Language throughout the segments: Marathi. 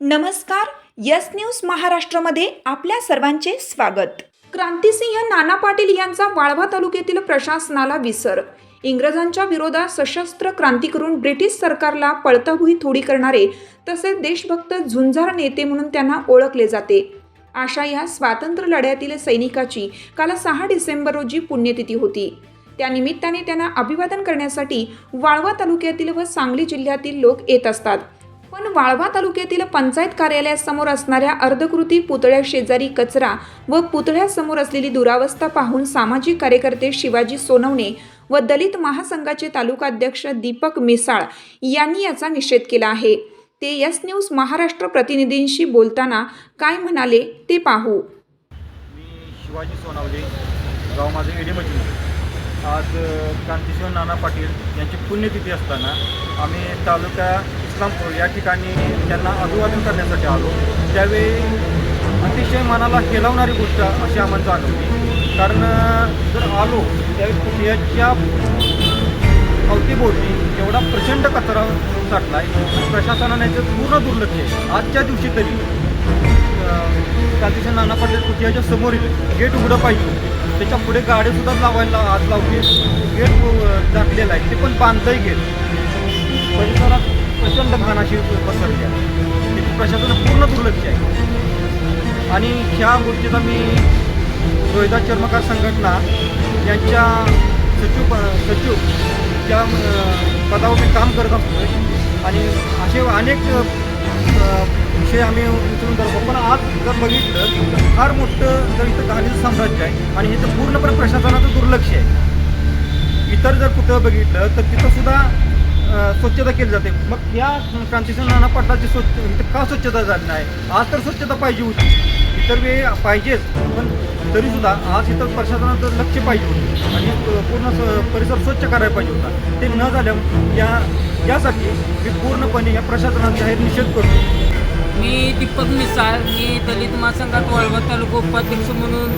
नमस्कार यस न्यूज महाराष्ट्रामध्ये आपल्या सर्वांचे स्वागत. क्रांतिसिंह नाना पाटील यांचा वाळवा तालुक्यातील प्रशासनाला विसर. इंग्रजांच्या विरोधात सशस्त्र क्रांती करून ब्रिटिश सरकारला पळताभुई थोडी करणारे तसेच देशभक्त झुंजार नेते म्हणून त्यांना ओळखले जाते. अशा या स्वातंत्र्य लढ्यातील सैनिकाची काल सहा डिसेंबर रोजी पुण्यतिथी होती. त्यानिमित्ताने त्यांना अभिवादन करण्यासाठी वाळवा तालुक्यातील व सांगली जिल्ह्यातील लोक येत असतात. पण वाळवा तालुक्यातील पंचायत कार्यालयासमोर असणाऱ्या अर्धकृती पुतळ्या शेजारी कचरा व पुतळ्यासमोर असलेली दुरावस्था पाहून सामाजिक कार्यकर्ते शिवाजी सोनवणे व दलित महासंघाचे तालुका अध्यक्ष दीपक मिसाळ यांनी याचा निषेध केला आहे. ते यस न्यूज महाराष्ट्र प्रतिनिधींशी बोलताना काय म्हणाले ते पाहू. मी शिवाजी सोनावले गाव माझं एडेमची आज अ, नाना पाटील यांची पुण्यतिथी असताना आम्ही तालुका इस्लामपूर या ठिकाणी त्यांना अभिवादन करण्यासाठी आलो. त्यावेळी अतिशय मनाला हेलावणारी गोष्ट अशी आम्हाला जाणवली. कारण जर आलो त्यावेळी कुठल्याच्या अवतीभोवती एवढा प्रचंड कचरा साठला आहे प्रशासनाने याचं पूर्ण दुर्लक्ष आहे. आजच्या दिवशी तरी क्रांतिसिंह नाना पाटील कुठल्याच्या समोरील गेट उघडं पाहिजे त्याच्या पुढे गाड्यासुद्धा लावायला आज लावली गेट टाकलेलं आहे. ते पण बांधलंही गेट. परिसरात प्रचंड घाणाशी पसरली आहे. त्याची प्रशासन पूर्ण दुर्लक्ष आहे. आणि ह्या गोष्टीचा मी रोहिदास चर्मकार संघटना यांच्या सचिव सचिव त्या पदावर मी काम करत असतो आणि असे अनेक विषय आम्ही उचलून धरतो पण आज जर बघितलं तर फार मोठं जर इथं गाडीचं साम्राज्य आहे आणि इथं पूर्णपणे प्रशासनाचं दुर्लक्ष आहे. इतर जर कुठं बघितलं तर तिथंसुद्धा स्वच्छता केली जाते. मग या क्रांतिसिंह नाना पाटलाची स्वच्छ इथं का स्वच्छता झाली नाही? आज तर स्वच्छता पाहिजे होती. इतर वेळी पाहिजेच. पण तरीसुद्धा आज इथं प्रशासनाचं लक्ष पाहिजे होतं. आणि पूर्ण स- परिसर स्वच्छ करायला पाहिजे होता. ते न झाल्या या यासाठी मी पूर्णपणे या प्रशासनाचा हे निषेध करतो. मी दीपक मिसाळ. मी दलित महासंघात वळवत तालुका उपाध्यक्ष म्हणून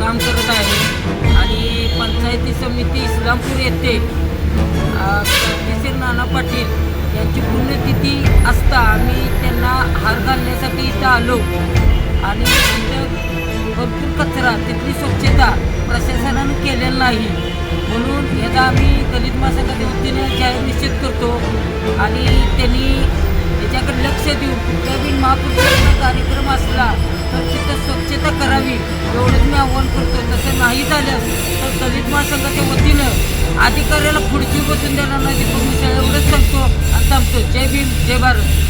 काम करत आहे. आणि पंचायती समिती इस्लामपूर येथे अ, नाना पाटील यांची पुण्यतिथी असता आम्ही त्यांना हार घालण्यासाठी इथं आलो. आणि तिथं भरपूर कचरा तिथली स्वच्छता प्रशासनानं केलेला नाही. म्हणून याचा आम्ही दलित मासाच्या वतीने जाहीर निश्चित करतो आणि त्यांनी याच्याकडे लक्ष देऊन कुठल्याही महापुरुषांचा कार्यक्रम असला तर तिथं स्वच्छता करावी एवढंच मी आव्हान करतो. तसं नाही झालं तर दलित अधिकाऱ्याला खुर्ची बसून देणार नाही दीपक एवढंच सांगतो आणि थांबतो. जय भीम जय भारत.